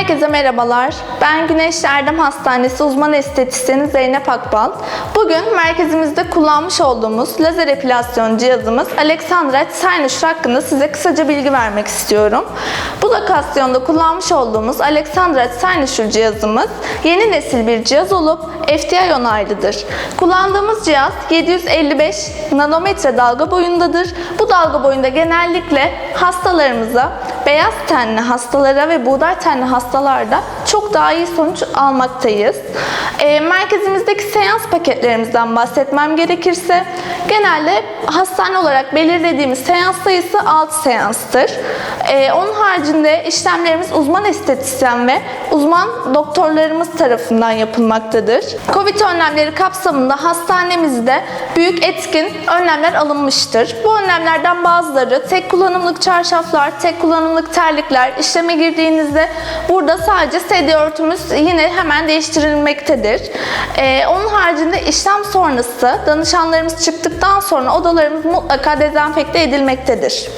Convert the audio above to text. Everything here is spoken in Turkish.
Herkese merhabalar. Ben Güneş Erdem Hastanesi uzman estetisyeni Zeynep Akbal. Bugün merkezimizde kullanmış olduğumuz lazer epilasyon cihazımız Alexandra Cynosure hakkında size kısaca bilgi vermek istiyorum. Bu lokasyonda kullanmış olduğumuz Alexandra Cynosure cihazımız yeni nesil bir cihaz olup FTI onaylıdır. Kullandığımız cihaz 755 nanometre dalga boyundadır. Bu dalga boyunda genellikle hastalarımıza beyaz tenli hastalara ve buğday tenli hastalarda çok daha iyi sonuç almaktayız. E, merkezimizdeki seans paketlerimizden bahsetmem gerekirse genelde hastane olarak belirlediğimiz seans sayısı 6 seanstır. E, onun haricinde işlemlerimiz uzman estetisyen ve uzman doktorlarımız tarafından yapılmaktadır. Covid önlemleri kapsamında hastanemizde büyük etkin önlemler alınmıştır. Bu önlemlerden bazıları tek kullanımlık çarşaflar, tek kullanımlık terlikler, işleme girdiğinizde burada sadece sedye örtümüz yine hemen değiştirilmektedir. Ee, onun haricinde işlem sonrası danışanlarımız çıktıktan sonra odalarımız mutlaka dezenfekte edilmektedir.